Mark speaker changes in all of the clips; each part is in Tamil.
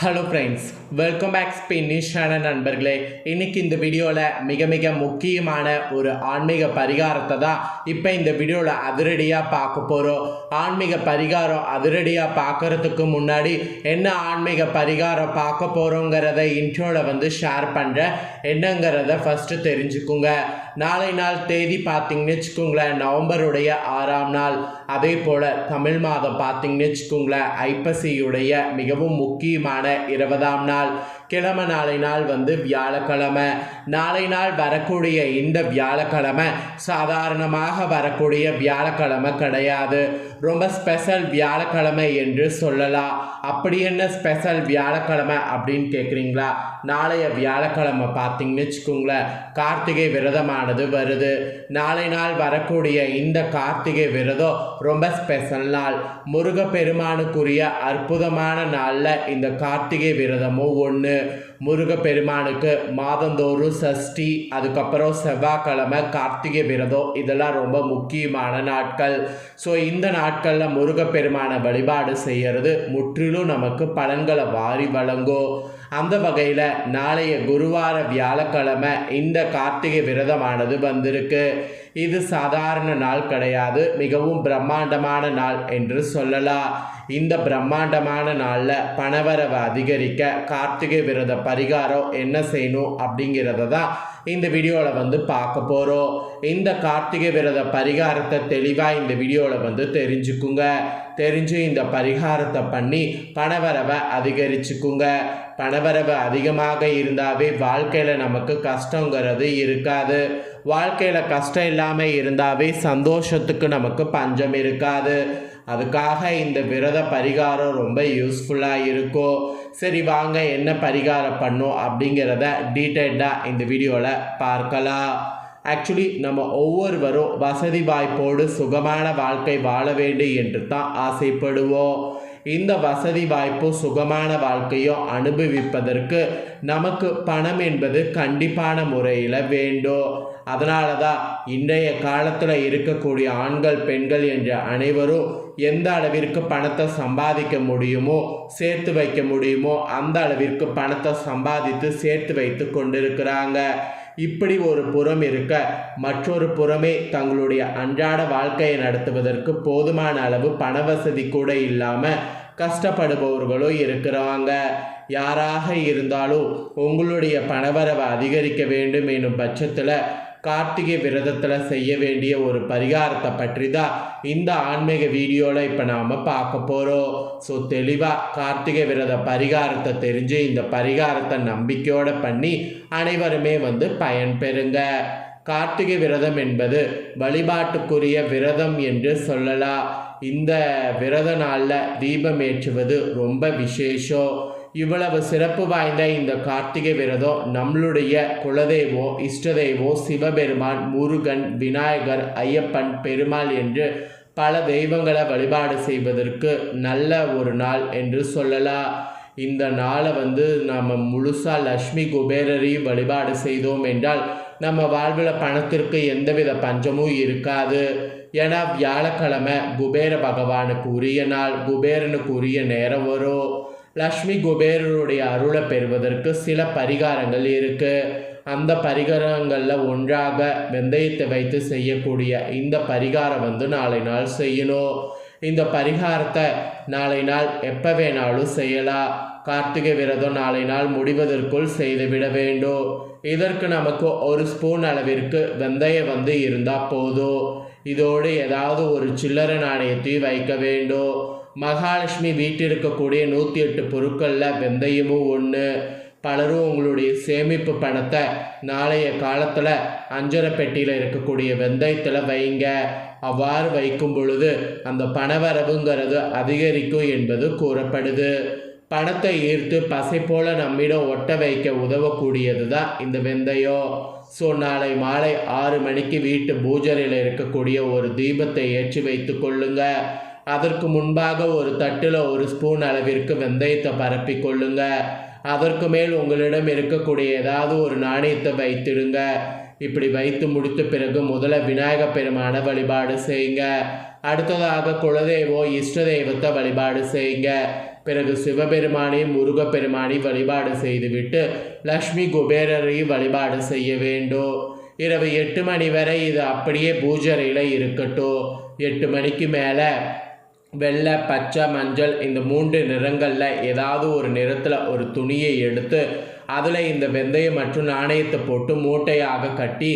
Speaker 1: ஹலோ ஃப்ரெண்ட்ஸ் வெல்கம் பேக் ஸ்பின்னிஷான நண்பர்களே. இன்னைக்கு இந்த வீடியோவில் மிக மிக முக்கியமான ஒரு ஆன்மீக பரிகாரத்தை தான் இப்போ இந்த வீடியோவில் அதிரடியாக பார்க்க போகிறோம் ஆன்மீக பரிகாரம் அதிரடியாக பார்க்கறதுக்கு முன்னாடி என்ன ஆன்மீக பரிகாரம் பார்க்க போகிறோங்கிறத இன்ட்ரோவில் வந்து ஷேர் பண்ணுறேன் என்னங்கிறத ஃபஸ்ட்டு தெரிஞ்சுக்குங்க. நாளை நாள் தேதி பார்த்தீங்கன்னு வச்சுக்கோங்களேன் நவம்பருடைய ஆறாம் நாள். அதே போல் தமிழ் மாதம் பார்த்தீங்கன்னு வச்சுக்கோங்களேன் ஐப்பசியுடைய மிகவும் முக்கியமான இருபதாம் நாள். கிழமை நாளை நாள் வந்து வியாழக்கிழமை. நாளை நாள் வரக்கூடிய இந்த வியாழக்கிழமை சாதாரணமாக வரக்கூடிய வியாழக்கிழமை கிடையாது. ரொம்ப ஸ்பெஷல் வியாழக்கிழமை என்று சொல்லலாம். அப்படி என்ன ஸ்பெஷல் வியாழக்கிழமை அப்படின்னு கேட்குறீங்களா நாளைய வியாழக்கிழமை பார்த்தீங்கன்னு வச்சுக்கோங்களேன். கார்த்திகை விரதமானது வருது. நாளை நாள் வரக்கூடிய இந்த கார்த்திகை விரதம் ரொம்ப ஸ்பெஷல் நாள். முருகப்பெருமானுக்குரிய அற்புதமான நாளில் இந்த கார்த்திகை விரதமும் ஒன்று முருகப்பெருமானுக்கு மாதந்தோறும் சஷ்டி அதுக்கப்புறம் செவ்வாய்க்கிழமை கார்த்திகை விரதம் இதெல்லாம் ரொம்ப முக்கியமான நாட்கள். ஸோ இந்த நாட்களில் முருகப்பெருமானை வழிபாடு செய்கிறது முற்றிலும் நமக்கு பலன்களை வாரி வழங்கும். அந்த வகையில் நாளைய குருவார வியாழக்கிழமை இந்த கார்த்திகை விரதமானது வந்திருக்கு. இது சாதாரண நாள் கிடையாது மிகவும் பிரம்மாண்டமான நாள் என்று சொல்லலாம். இந்த பிரம்மாண்டமான நாளில் பணவரவை அதிகரிக்க கார்த்திகை விரத பரிகாரம் என்ன செய்யணும் அப்படிங்கிறத தான் இந்த வீடியோவில் வந்து பார்க்க போகிறோம் இந்த கார்த்திகை விரத பரிகாரத்தை தெளிவாக இந்த வீடியோவில் வந்து தெரிஞ்சுக்குங்க. தெரிஞ்சு இந்த பரிகாரத்தை பண்ணி பணவரவை அதிகரிச்சுக்குங்க. பணவரவு அதிகமாக இருந்தாவே வாழ்க்கையில் நமக்கு கஷ்டங்கிறது இருக்காது. வாழ்க்கையில் கஷ்டம் இல்லாமல் இருந்தாவே சந்தோஷத்துக்கு நமக்கு பஞ்சம் இருக்காது. அதுக்காக இந்த விரத பரிகாரம் ரொம்ப யூஸ்ஃபுல்லாக இருக்கும் சரி வாங்க என்ன பரிகாரம் பண்ணும் அப்படிங்கிறத டீட்டெயில்டாக இந்த வீடியோவில் பார்க்கலாம். ஆக்சுவலி நம்ம ஒவ்வொருவரும் வசதி வாய்ப்போடு சுகமான வாழ்க்கை வாழ வேண்டும் என்று தான் ஆசைப்படுவோம். இந்த வசதி வாய்ப்பு சுகமான வாழ்க்கையும் அனுபவிப்பதற்கு நமக்கு பணம் என்பது கண்டிப்பான முறையில் வேண்டும். அதனால தான் இன்றைய காலத்தில் இருக்கக்கூடிய ஆண்கள் பெண்கள் என்ற அனைவரும் எந்த அளவிற்கு பணத்தை சம்பாதிக்க முடியுமோ சேர்த்து வைக்க முடியுமோ அந்த அளவிற்கு பணத்தை சம்பாதித்து சேர்த்து வைத்து கொண்டிருக்கிறாங்க. இப்படி ஒரு புறம் இருக்க மற்றொரு புறமே தங்களுடைய அன்றாட வாழ்க்கையை நடத்துவதற்கு போதுமான அளவு பண வசதி கூட இல்லாமல் கஷ்டப்படுபவர்களும் இருக்கிறாங்க. யாராக இருந்தாலும் உங்களுடைய பணவரவை அதிகரிக்க வேண்டும் எனும் பட்சத்தில் கார்த்திகை விரதத்தில் செய்ய வேண்டிய ஒரு பரிகாரத்தை பற்றி தான் இந்த ஆன்மீக வீடியோவில் இப்போ நாம் பார்க்க போகிறோம் ஸோ தெளிவாக கார்த்திகை விரத பரிகாரத்தை தெரிஞ்சு இந்த பரிகாரத்தை நம்பிக்கையோடு பண்ணி அனைவருமே வந்து பயன்பெறுங்க கார்த்திகை விரதம் என்பது வழிபாட்டுக்குரிய விரதம் என்று சொல்லலாம். இந்த விரத நாளில் தீபம் ஏற்றுவது ரொம்ப விசேஷம். இவ்வளவு சிறப்பு வாய்ந்த இந்த கார்த்திகை விரதம் நம்மளுடைய குலதெய்வம் இஷ்டதெய்வம் சிவபெருமான் முருகன் விநாயகர் ஐயப்பன் பெருமாள் என்று பல தெய்வங்களை வழிபாடு செய்வதற்கு நல்ல ஒரு நாள் என்று சொல்லலாம். இந்த நாளை வந்து நாம் முழுசாக லக்ஷ்மி குபேரரையும் வழிபாடு செய்தோம் என்றால் நம்ம வாழ்வில் பணத்திற்கு எந்தவித பஞ்சமும் இருக்காது. ஏன்னா வியாழக்கிழமை குபேர பகவானுக்கு உரிய நாள் குபேரனுக்கு உரிய நேரம் வரும். லக்ஷ்மி குபேரருடைய அருளை பெறுவதற்கு சில பரிகாரங்கள் இருக்குது அந்த பரிகாரங்களில் ஒன்றாக வெந்தயத்தை வைத்து செய்யக்கூடிய இந்த பரிகாரம் வந்து நாளை நாள் செய்யணும். இந்த பரிகாரத்தை நாளை நாள் எப்போ வேணாலும் செய்யலாம். கார்த்திகை விரதம் நாளை நாள் முடிவதற்குள் செய்துவிட வேண்டும். இதற்கு நமக்கு ஒரு ஸ்பூன் அளவிற்கு வெந்தயம் வந்து இருந்தால் போதும். இதோடு ஏதாவது ஒரு சில்லறை நாணயத்தையும் வைக்க வேண்டும். மகாலட்சுமி வீட்டில் இருக்கக்கூடிய நூற்றி எட்டு பொருட்களில் வெந்தயமும் ஒன்று பலரும் உங்களுடைய சேமிப்பு பணத்தை நாளைய காலத்தில் அஞ்சரை பெட்டியில் இருக்கக்கூடிய வெந்தயத்தில் வைங்க. அவ்வாறு வைக்கும் பொழுது அந்த பணவரவுங்கிறது அதிகரிக்கும் என்பது கூறப்படுது. பணத்தை ஈர்த்து பசை போல நம்மிடம் ஒட்ட வைக்க உதவக்கூடியது தான் இந்த வெந்தயம். ஸோ நாளை மாலை ஆறு மணிக்கு வீட்டு பூஜரையில் இருக்கக்கூடிய ஒரு தீபத்தை ஏற்றி வைத்து கொள்ளுங்கள் அதற்கு முன்பாக ஒரு தட்டில் ஒரு ஸ்பூன் அளவிற்கு வெந்தயத்தை பரப்பி கொள்ளுங்க அதற்கு மேல் உங்களிடம் இருக்கக்கூடிய ஏதாவது ஒரு நாணயத்தை வைத்திடுங்க. இப்படி வைத்து முடித்த பிறகு முதல்ல விநாயக பெருமான வழிபாடு செய்யுங்க. அடுத்ததாக குலதெய்வம் இஷ்ட தெய்வத்தை வழிபாடு செய்யுங்க. பிறகு சிவபெருமானையும் முருகப்பெருமானையும் வழிபாடு செய்துவிட்டு லக்ஷ்மி குபேரரையும் வழிபாடு செய்ய வேண்டும். இரவு எட்டு மணி வரை இது அப்படியே பூஜரையில் இருக்கட்டும். எட்டு மணிக்கு மேலே வெள்ளை பச்சை மஞ்சள் இந்த மூன்று நிறங்களில் ஏதாவது ஒரு நிறத்தில் ஒரு துணியை எடுத்து அதில் இந்த வெந்தயம் மற்றும் நாணயத்தை போட்டு மூட்டையாக கட்டி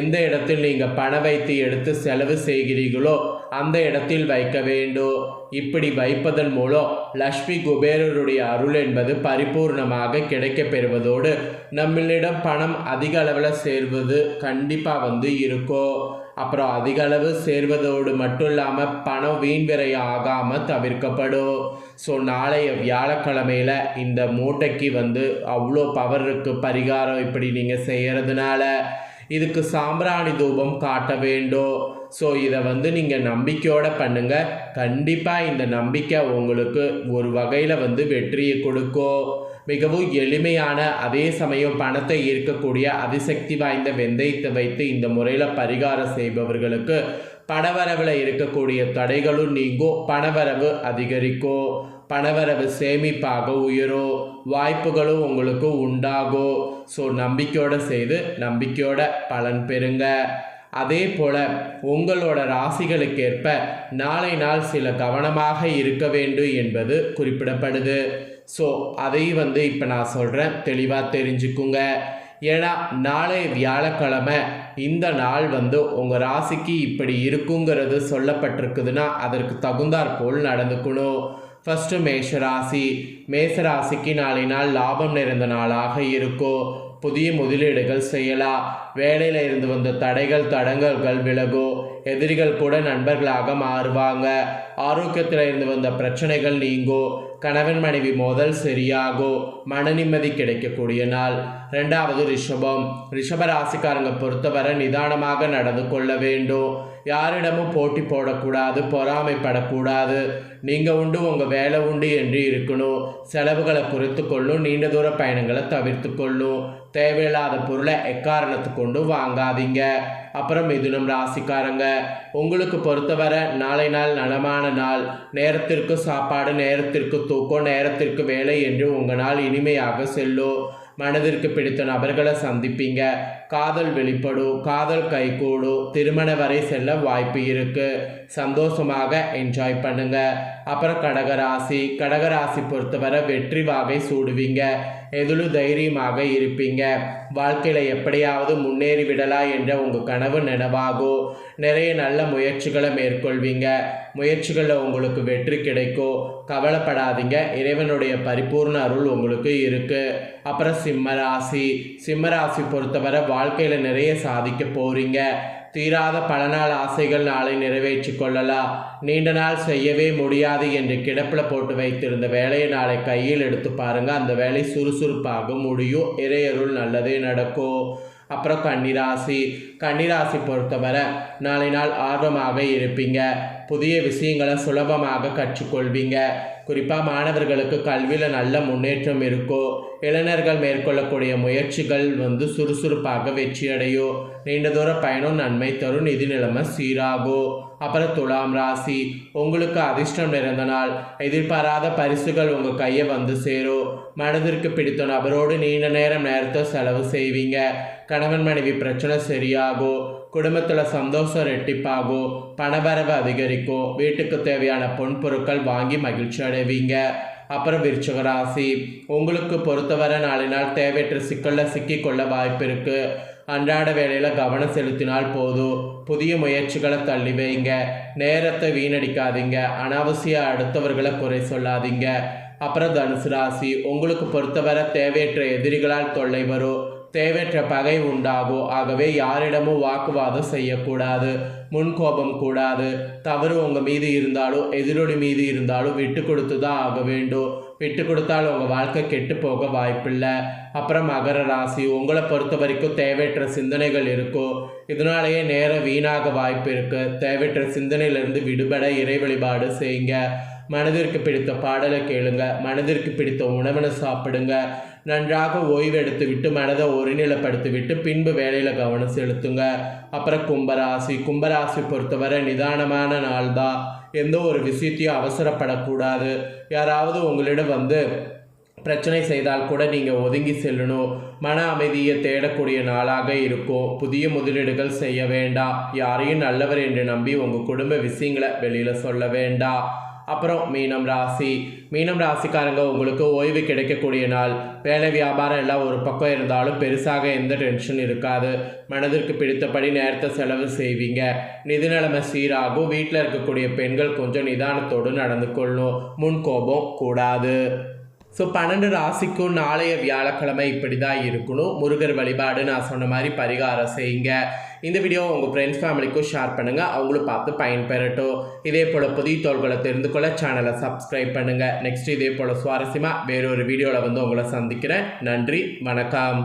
Speaker 1: எந்த இடத்தில் நீங்கள் பணம் வைத்து எடுத்து செலவு செய்கிறீர்களோ அந்த இடத்தில் வைக்க வேண்டும். இப்படி வைப்பதன் மூலம் லக்ஷ்மி குபேரருடைய அருள் என்பது பரிபூர்ணமாக கிடைக்கப் பெறுவதோடு நம்மளிடம் பணம் அதிக அளவில் சேர்வது கண்டிப்பாக வந்து இருக்கும். அப்புறம் அதிக அளவு சேர்வதோடு மட்டும் இல்லாமல் பணம் வீண் விரயம் ஆகாமல் தவிர்க்கப்படும் ஸோ நாளைய வியாழக்கிழமையில் இந்த மூட்டைக்கு வந்து அவ்வளோ பவர் இருக்குது பரிகாரம் இப்படி நீங்கள் செய்கிறதுனால இதுக்கு சாம்பிராணி தூபம் காட்ட வேண்டும். ஸோ இதை வந்து நீங்கள் நம்பிக்கையோடு பண்ணுங்கள் கண்டிப்பாக இந்த நம்பிக்கை உங்களுக்கு ஒரு வகையில் வந்து வெற்றியை கொடுக்கும் மிகவும் எளிமையான அதே சமயம் பணத்தை ஈர்க்கக்கூடிய அதிசக்தி வாய்ந்த வெந்தயத்தை வைத்து இந்த முறையில் பரிகாரம் செய்பவர்களுக்கு பணவரவில் இருக்கக்கூடிய தடைகளும் நீங்கும் பணவரவு அதிகரிக்கும் பணவரவு சேமிப்பாக உயரும் வாய்ப்புகளும் உங்களுக்கு உண்டாகும் ஸோ நம்பிக்கையோடு செய்து நம்பிக்கையோட பலன் பெறுங்க. அதே போல் உங்களோட ராசிகளுக்கேற்ப நாளை நாள் சில கவனமாக இருக்க வேண்டும் என்பது குறிப்பிடப்படுது. ஸோ அதை வந்து இப்போ நான் சொல்கிறேன் தெளிவாக தெரிஞ்சுக்குங்க. ஏன்னா நாளை வியாழக்கிழமை இந்த நாள் வந்து உங்கள் ராசிக்கு இப்படி இருக்குங்கிறது சொல்லப்பட்டிருக்குதுன்னா அதற்கு தகுந்தாற் போல் நடந்துக்கணும். ஃபஸ்ட்டு மேஷராசி மேஷராசிக்கு நாளை நாள் லாபம் நிறைந்த நாளாக இருக்கும். புதிய முதலீடுகள் செய்யலாம் வேலையில் இருந்து வந்த தடைகள் தடங்கல்கள் விலகும் எதிரிகள் கூட நண்பர்களாக மாறுவாங்க. ஆரோக்கியத்தில் இருந்து வந்த பிரச்சனைகள் நீங்கும் கணவன் மனைவி மோதல் சரியாகும் மன நிம்மதி கிடைக்கக்கூடிய நாள். ரெண்டாவது ரிஷபம். ரிஷப ராசிக்காரங்க பொறுத்தவரை நிதானமாக நடந்து கொள்ள வேண்டும். யாரிடமும் போட்டி போடக்கூடாது பொறாமைப்படக்கூடாது. நீங்கள் உண்டு உங்கள் வேலை உண்டு என்று இருக்கணும். செலவுகளை குறைத்து கொள்ளும் நீண்ட தூர பயணங்களை தவிர்த்து கொள்ளும். தேவையில்லாத பொருளை எக்காரணத்து கொண்டு வாங்காதீங்க. அப்புறம் மிதுனம் ராசிக்காரங்க. உங்களுக்கு பொறுத்தவரை நாளை நாள் நலமான நாள். நேரத்திற்கு சாப்பாடு நேரத்திற்கு தூக்கம் நேரத்திற்கு வேலை என்று உங்கள் நாள் இனிமையாக செல்லும் மனதிற்கு பிடித்த நபர்களை சந்திப்பீங்க. காதல் வெளிப்படும் காதல் கைகூடும் திருமண வரை செல்ல வாய்ப்பு இருக்கு. சந்தோஷமாக என்ஜாய் பண்ணுங்கள் அப்புறம் கடகராசி கடகராசி பொறுத்தவரை வெற்றி வாகை சூடுவீங்க. எதிலும் தைரியமாக இருப்பீங்க. வாழ்க்கையில் எப்படியாவது முன்னேறி விடலாம் என்ற உங்கள் கனவு நினைவாகும் நிறைய நல்ல முயற்சிகளை மேற்கொள்வீங்க. முயற்சிகளில் உங்களுக்கு வெற்றி கிடைக்கும் கவலைப்படாதீங்க. இறைவனுடைய பரிபூர்ண அருள் உங்களுக்கு இருக்குது அப்புறம் சிம்மராசி. சிம்மராசி பொறுத்தவரை வாழ்க்கையில் நிறைய சாதிக்க போகிறீங்க தீராத பல நாள் ஆசைகள் நாளை நிறைவேற்றி கொள்ளலாம். நீண்ட நாள் செய்யவே முடியாது என்று கிடப்பில் போட்டு வைத்திருந்த வேலையை நாளை கையில் எடுத்து பாருங்க. அந்த வேலை சுறுசுறுப்பாக முடியும் இறையருள் நல்லதே நடக்கும் அப்புறம் கன்னிராசி. கன்னிராசி பொறுத்தவரை நாளை நாள் ஆர்வமாக இருப்பீங்க. புதிய விஷயங்களை சுலபமாக கற்றுக்கொள்வீங்க. குறிப்பாக மாணவர்களுக்கு கல்வியில் நல்ல முன்னேற்றம் இருக்கும் இளைஞர்கள் மேற்கொள்ளக்கூடிய முயற்சிகள் வந்து சுறுசுறுப்பாக வெற்றியடையும். நீண்ட தூர பயணம் நன்மை தரும் நிதி நிலைமை சீராகும். அப்புறம் துலாம் ராசி உங்களுக்கு அதிர்ஷ்டம் நிறைந்த நாள். எதிர்பாராத பரிசுகள் உங்கள் கையை வந்து சேரும். மனதிற்கு பிடித்த நபரோடு நீண்ட நேரம் நேரத்தை செலவு செய்வீங்க. கணவன் மனைவி பிரச்சனை சரியாகும். குடும்பத்தில் சந்தோஷம் ரெட்டிப்பாகும் பணவரவு அதிகரிக்கும் வீட்டுக்கு தேவையான பொன்பொருட்கள் வாங்கி மகிழ்ச்சி அடைவீங்க. அப்புறம் விருச்சக ராசி. உங்களுக்கு பொறுத்தவரை நாளை நாள் தேவையற்ற சிக்கலில் சிக்கிக்கொள்ள வாய்ப்பு இருக்குது அன்றாட வேலையில் கவனம் செலுத்தினால் போதும். புதிய முயற்சிகளை தள்ளி வைங்க. நேரத்தை வீணடிக்காதீங்க. அனாவசிய அடுத்தவர்களை குறை சொல்லாதீங்க. அப்புறம் தனுசு ராசி. உங்களுக்கு பொறுத்தவரை தேவையற்ற எதிரிகளால் தொல்லை வரும். தேவையற்ற பகை உண்டாகும் ஆகவே யாரிடமும் வாக்குவாதம் செய்யக்கூடாது முன்கோபம் கூடாது. தவறு உங்கள் மீது இருந்தாலும் எதிரொலி மீது இருந்தாலும் விட்டு கொடுத்து தான் ஆக வேண்டும். விட்டு கொடுத்தால் உங்கள் வாழ்க்கை கெட்டு போக வாய்ப்பில்லை. அப்புறம் மகர ராசி உங்களை பொறுத்த வரைக்கும் தேவையற்ற சிந்தனைகள் இருக்கும் இதனாலேயே நேரம் வீணாக வாய்ப்பு இருக்குது தேவையற்ற சிந்தனையிலிருந்து விடுபட இறை வழிபாடு செய்யுங்க. மனதிற்கு பிடித்த பாடலை கேளுங்க மனதிற்கு பிடித்த உணவினை சாப்பிடுங்க. நன்றாக ஓய்வெடுத்து விட்டு மனதை ஒருநிலைப்படுத்தி விட்டு பின்பு வேலையில் கவனம் செலுத்துங்க. அப்புறம் கும்பராசி கும்பராசி பொறுத்தவரை நிதானமான நாள் தான் எந்த ஒரு விஷயத்தையும் அவசரப்படக்கூடாது. யாராவது உங்களிடம் வந்து பிரச்சனை செய்தால் கூட நீங்கள் ஒதுங்கி செல்லணும். மன அமைதியை தேடக்கூடிய நாளாக இருக்கும். புதிய முதலீடுகள் செய்ய வேண்டாம். யாரையும் நல்லவர் என்று நம்பி உங்கள் குடும்ப விஷயங்களை வெளியில் சொல்ல வேண்டாம். அப்புறம் மீனம் ராசி. மீனம் ராசிக்காரங்க உங்களுக்கு ஓய்வு கிடைக்கக்கூடிய நாள். வேலை வியாபாரம் எல்லாம் ஒரு பக்கம் இருந்தாலும் பெருசாக எந்த டென்ஷன் இருக்காது. மனதிற்கு பிடித்தபடி நேரத்தை செலவு செய்வீங்க. நிதி நிலைமை சீராகும். வீட்டில் இருக்கக்கூடிய பெண்கள் கொஞ்சம் நிதானத்தோடு நடந்து கொள்ளணும். முன் கோபம் கூடாது. ஸோ பன்னெண்டு ராசிக்கும் நாளைய வியாழக்கிழமை இப்படி தான் இருக்கணும். முருகர் வழிபாடு நான் சொன்ன மாதிரி பரிகாரம் செய்யுங்க. இந்த வீடியோ உங்கள் ஃப்ரெண்ட்ஸ் ஃபேமிலிக்கும் ஷேர் பண்ணுங்கள் அவங்களும் பார்த்து பயன்பெறட்டும். இதே போல் புதிய தோள்களை தெரிந்து கொள்ள சேனலை சப்ஸ்கிரைப் பண்ணுங்கள் நெக்ஸ்ட் இதே போல் சுவாரஸ்யமாக வேறொரு வீடியோவில் வந்து உங்களை சந்திக்கிறேன். நன்றி வணக்கம்.